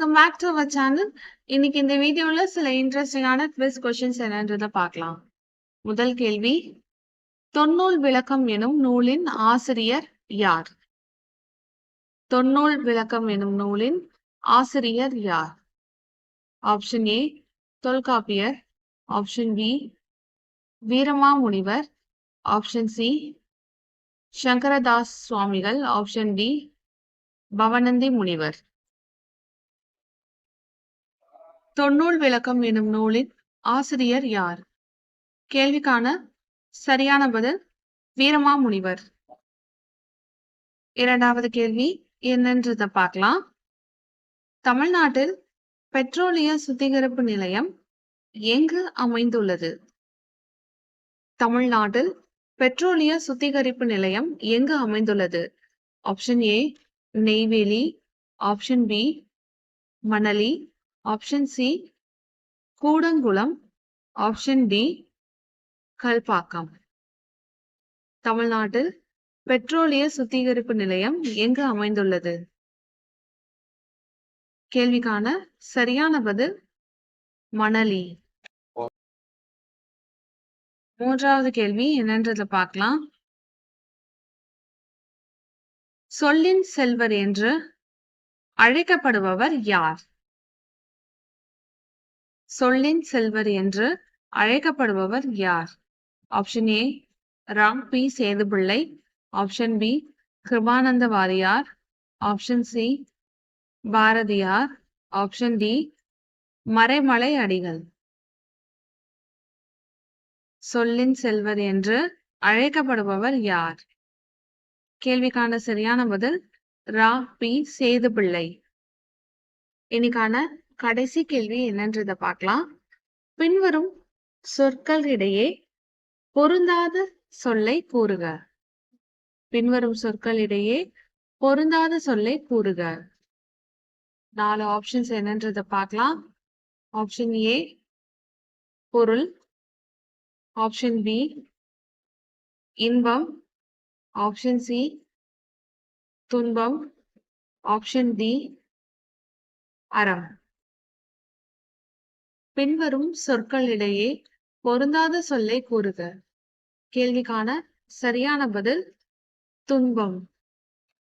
Welcome back to our channel இன்னைக்கு இந்த வீடியோல சில இன்ட்ரெஸ்டிங்கான குவிஸ் கொஸ்டின்ஸ் என்னன்றத பார்க்கலாம். முதல் கேள்வி தொன்னூல் விளக்கம் எனும் நூலின் ஆசிரியர் யார்? தொன்னூல் விளக்கம் எனும் நூலின் ஆசிரியர் யார்? Option A Tholkappiyar. Option B Veeramamunivar. Option C Sankaradas Swamigal. Option D Pavanandi முனிவர். தொன்னூல் விளக்கம் எனும் நூலின் ஆசிரியர் யார்? கேள்விக்கான சரியான பதில் வீரமாமுனிவர். இரண்டாவது கேள்வி என்னன்றத பார்க்கலாம். தமிழ்நாட்டில் பெட்ரோலிய சுத்திகரிப்பு நிலையம் எங்கு அமைந்துள்ளது? தமிழ்நாட்டில் பெட்ரோலிய சுத்திகரிப்பு நிலையம் எங்கு அமைந்துள்ளது? Option A Neyveli. Option B Manali. Option C Koodankulam option D Kalpakkam தமிழ்நாட்டில் பெட்ரோலிய சுத்திகரிப்பு நிலையம் எங்கு அமைந்துள்ளது? கேள்விக்கான சரியான பதில் மணலி. மூன்றாவது கேள்வி என்னன்றத பார்க்கலாம். சொல்லின் செல்வர் என்று அழைக்கப்படுபவர் யார்? சொல்லின் செல்வர் என்று அழைக்கப்படுபவர் யார்? Option A Ram P. Sethupillai. Option B Kirupananda Variyar option C Bharathiyar. Option D Maraimalai Adigal. சொல்லின் செல்வர் என்று அழைக்கப்படுபவர் யார்? கேள்விக்கான சரியான பதில் ரா பி. சேதுபிள்ளை. இன்னைக்கான கடைசி கேள்வி என்னன்றத பார்க்கலாம். பின்வரும் சொற்கள் இடையே பொருந்தாத சொல்லை கூறுக. பின்வரும் சொற்கள் இடையே பொருந்தாத சொல்லை கூறுக. நாலு ஆப்ஷன்ஸ் என்னன்றத பார்க்கலாம். ஆப்ஷன் ஏ பொருள். ஆப்ஷன் பி இன்பம். ஆப்ஷன் சி துன்பம். ஆப்ஷன் டி அறம். பின்வரும் சொற்களிடையே பொருந்தாத சொல்லை கூறுக. கேள்விக்கான சரியான பதில் துன்பம்.